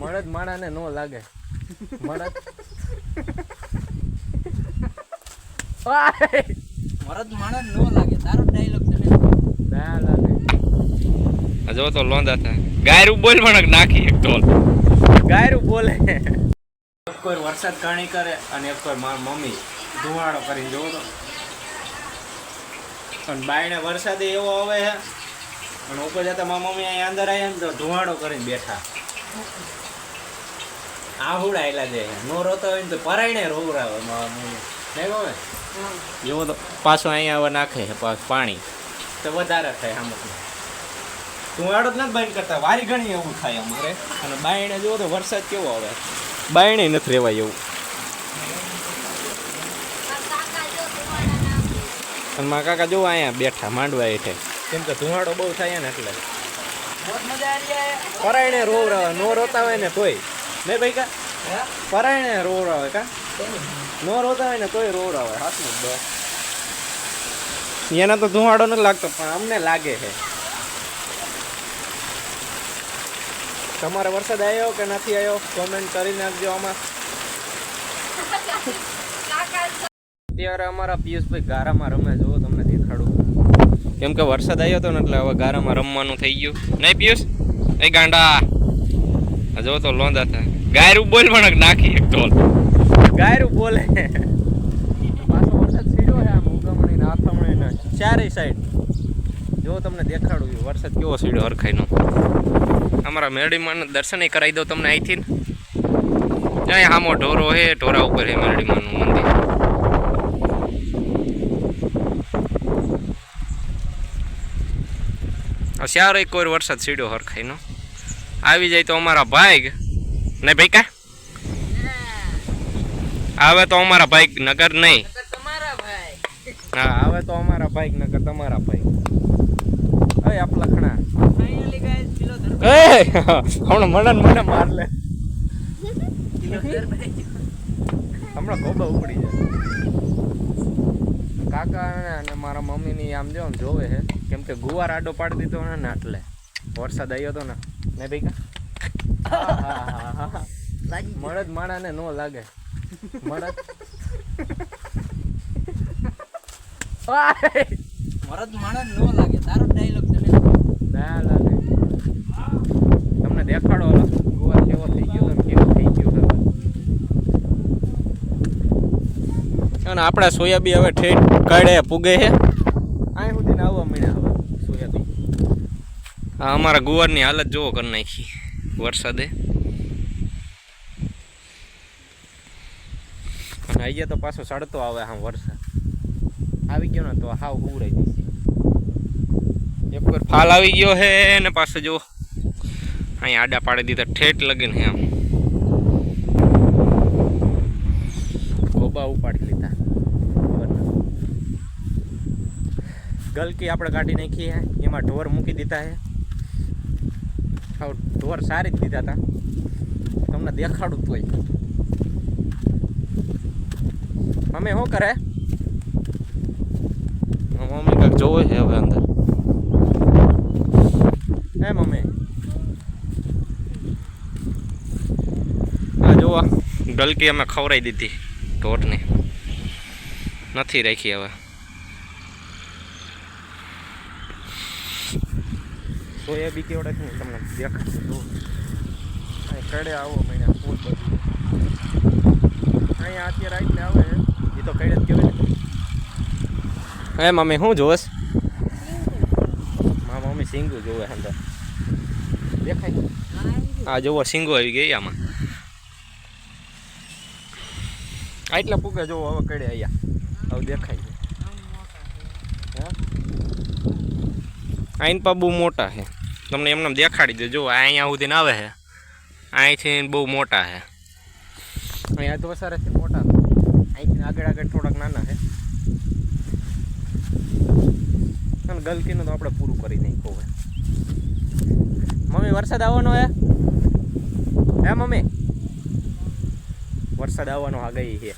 મળદ માણાને નો લાગે. મળદ મરદ માણસ નો લાગે. તારો ડાયલોગ તને ના લાગે. જો તો લોંદા થાય ગાયરું બોલ પણ નાખી એક ઢોલ. ગાયરું બોલે. એક કોઈ વરસાદ કાણી કરે અને એક કોઈ મારી મમ્મી ધુવાડો કરીને જોવો તો. પણ બાયણે વરસાદ એવો આવે છે અને ઉપર જતા મારા મમ્મી અહીંયા અંદર આવ્યા ને તો ધુવાડો કરીને બેઠા. આહુડા છે. નો રોતો હોય ને તો પરાયણે રોવરાવે નહીં ગમે? જેવો તો પાછું અહીંયા હવે નાખે પાણી. તો વધારે થાય અમુક ધુવાડો જ નથી બાઈન કરતા વારી ઘણી એવું થાય અમારે. અને બાયણે જુઓ તો વરસાદ કેવો આવે. બાયણે નથી રહેવાય એવું. અને મારા કાકા જો અહીંયા બેઠા માંડવા હેઠે. કેમ કે ધુમાડો બહુ થાય ને એટલે. પરાયણે રોવ નો રોતા હોય ને તોય. નહીં ભાઈ કા? હે? રોડ આવે કા? નો રોતા હોય ને તોય રોવરાવે હાથમાં જ બસ. એના તો ધુમાડો નથી લાગતો પણ અમને લાગે છે. તમારે વરસાદ આવ્યો કે નથી આવ્યો? કોમેન્ટ કરી નાખજો આમાં. અત્યારે અમારા પિયુષભાઈ ગારામાં રમે જો તમને દેખાડું. કેમ કે વરસાદ આવ્યો હતો ને એટલે હવે ગારામાં રમવાનું થઈ ગયું. નહીં પિયુષ? એ ગાંડા. આ જો તો લોંદા થાય. ગાયરું બોલ પણ નાખી એક ઢોલ ગાયરું બોલે. પાછો વરસાદ સીડ્યો છે આમ ઉગમણી ને આથમણી ને ચારેય સાઈડ જો તમને દેખાડું છું વરસાદ કેવો સીડ્યો હરખાઈનો. અમારા મેરડીમાં દર્શન કરાવી દઉં તમને અહીંથી. અહીં હામો ઢોરો હે ઢોરા ઉપર હે મેરડીમાનું મંદિર. આ કોઈ વરસાદ સીડ્યો હરખાઈનો. આવી જાય તો અમારા ભાઈ ને ભાઈ કા? આવે તો અમારા ભાઈ નગર નહીં. હા, આવે તો અમારા ભાઈ નગર, તમારા ભાઈ. અય, આપ લખણા. હમણાં મને ને મને માર હમણાં ગોબા ઉપડી જાય. કાકા અને મારા મમ્મીની આમ જો જોવે છે. કેમ કે ગુવાર આડો પાડી દીધો ને એટલે વરસાદ આવ્યો હતો ને. ને ભાઈ કા? લાગી મળદ માણાને નો લાગે. મળદ મરદ માણસ નો લાગે. તારો ડાયલોગ તને ના લાગે. તમને દેખાડો હલો ગુવાર કેવો થઈ ગયો તમે કેવો થઈ ગયો અને આપણા સોયાબી હવે ઠેઠ કાઢે પૂગે છે. અહીં સુધી આવવા મળ્યા હવે સોયાબી હા અમારા ગુવારની હાલત જોવો કરી નાખી. વરસાદે. અને અહીંયા તો પાછો સડતો આવે આમ વરસાદ. આવી ગયો ને તો હાવ ઉડાઈ દઈશ એક વાર ફાલ આવી ગયો હે ને પાછો જો અહીંયા આડા પાડી દીધા ઠેઠ લગીને હે આમ. ગોબા ઉપાડી લીધા. ગલકી આપણે કાઢી નાખી હે એમાં ઢોર મૂકી દીધા હે. હાવ ઢોર સારી જ દીધા હતા તમને દેખાડું તોય. મમ્મી શું કરે? મમ્મી કંઈક જોવે છે હવે અંદર. હે મમ્મી? આ જોવા ગલકી અમે ખવડાવી દીધી ઢોરને. નથી રાખી હવે. સોયાબી કેવડે છે ને તમને દેખાય તો. અહીં કડે આવો મહિના ફૂલ બધું. અહીંયા અત્યારે આવીને આવે. એ તો કડે જ કહેવાય ને. હે મમ્મી શું જોવેશ મા મમ્મી સિંગુ જોવે અંદર. દેખાય? આ જોવો સિંગુ આવી ગઈ આમાં. આટલા એટલા પૂગે જોવો હવે કડે અહીંયા હવે દેખાય છે. હા? આઈન પા બહુ મોટા છે. તમને એમને દેખાડી દે જો, આ અહીંયા સુધી આવે છે અહીંથી બહુ મોટા છે અહીંયા તો વસારેથી મોટા અહીંથી આગળ આગળ થોડાક નાના છે ગલકીનું તો આપણે પૂરું કરી નાખ્યું હવે મમ્મી, વરસાદ આવવાનો હે? હે, મમ્મી? વરસાદ આવવાનો આગાહી છે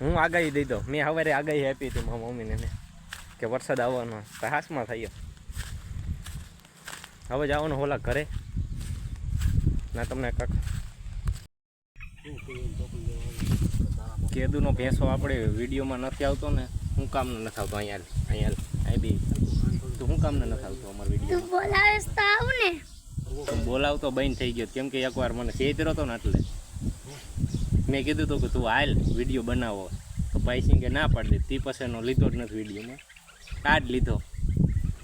હું આગાહી દઈ દઉં. મેં સવારે આગાહી આપી હતી મારા મમ્મીને કે વરસાદ આવવાનો. સાહસમાં હાસમાં થયો. હવે જવાનું હોલા ઘરે. ના તમને કાક કેદુનો ભેંસો આપણે વિડીયોમાં નથી આવતો ને હું કામ નથી આવતો અહીંયા અહીંયા અહીં બી. તું હું કામ નથી આવતો અમારા તું વીડિયો બોલાવેશ તો આવ ને બોલાવતો બંધ થઈ ગયો કેમ કે એકવાર મને સેજ રહ્યો ને એટલે. મેં કીધું હતું કે તું હાલ વીડિયો બનાવો. તો ભાઈ કે ના પાડી દે તે પછીનો લીધો જ નથી વિડીયોમાં. આ જ લીધો.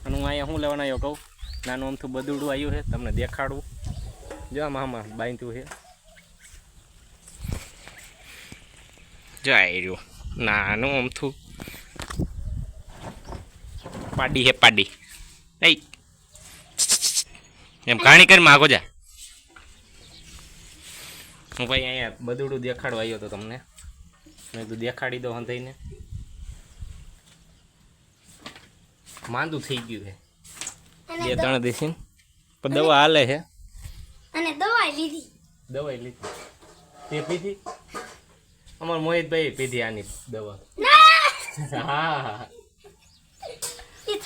અને હું અહીંયા શું લેવાના આવ્યો કહું? નાનું અમથું બદુડું આવ્યું છે, તમને દેખાડવું. જો આમાં બાંધ્યું છે. જો આવ્યું નાનું અમથું પાડી હે પાડી. નહીં એમ કહાણી કરી માગો જા. હું ભાઈ અહીંયા બદુડું દેખાડવા આવ્યો હતો તમને. મેં કીધું દેખાડી દો હંધાઈને. માંદું થઈ ગયું છે. બે ત્રણ દેશી પણ દવા હાલે છે. અને દવા લીધી. દવા લીધી. તે પીધી? અમાર મોહિતભાઈ પીધી આની દવા. હા.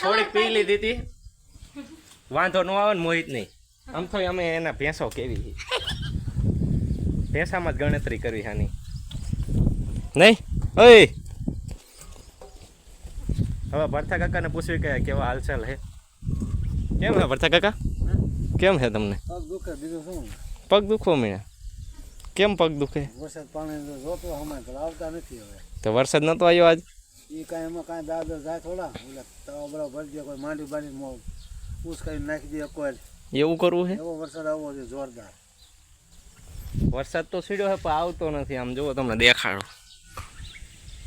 થોડીક પી લીધી હતી. વાંધો ન આવે ને મોહિત નહીં. આમ તો અમે એના ભેંસો કેવી છે. ભેંસામાં જ ગણતરી કરવી આની. નહીં? ઓય! હવે ભરથા કાકાને પૂછ્યું કે કેવા હાલચાલ હે કેમ હે ભરથા કાકા? કેમ હે તમને? પગ દુખે બીજું શું? પગ દુખવો મીણા કેમ પગ દુખે? વરસાદ પાણી જોતો હમણાં પણ આવતા નથી હવે. તો વરસાદ નતો આવ્યો આજ? એ કાંઈ એમાં કાંઈ દાદર જાય થોડા એટલે તવા બરા ભરી દે કોઈ માંડી બાંડી મો પૂછ કરીને નાખી દે કોઈ એવું કરવું હે? એવો વરસાદ આવવો છે જોરદાર. વરસાદ તો સીડ્યો હે પણ આવતો નથી. આમ જુઓ તમને દેખાડો.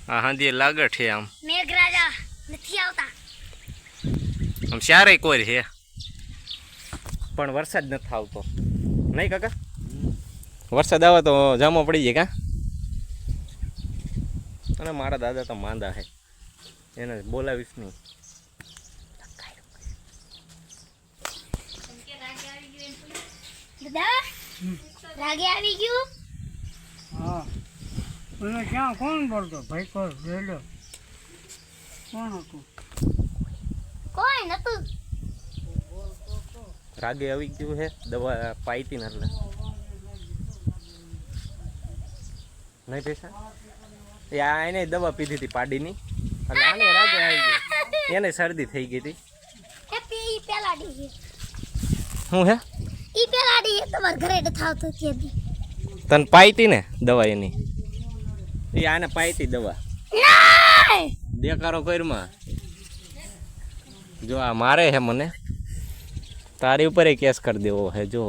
આ હાંધી લાગટ છે આમ. મેઘરાજા નથી આવતા. આમ ચારેય કોઈ છે. પણ વરસાદ નથી આવતો. નહીં કાકા? વરસાદ આવે તો જામો પડી જાય કા? અને મારા દાદા તો માંદા છે એને બોલાવીશ નહીં. રાગે આવી ગયું? હા. અને ક્યાં કોણ બોલતો? ભાઈ કોણ રેલો. કોણ હતું? કોઈ નતું. રાગે આવી ગયું છે દવા પાઈતી ને એટલે. નહીં પૈસા? એ આ એને દવા પીધી હતી પાડીની. અને આને રાગે આવી ગયો. એને શરદી થઈ ગઈ હતી. શું હે ઈ પેલા ડી તમાર ઘરે આવતો તેથી તને પાઈતી ને દવા એની? એ આને પાઈતી દવા. દેકારો કર્યો જો આ મારે છે મને. તારી ઉપર કેસ કરી દેવો હે જો.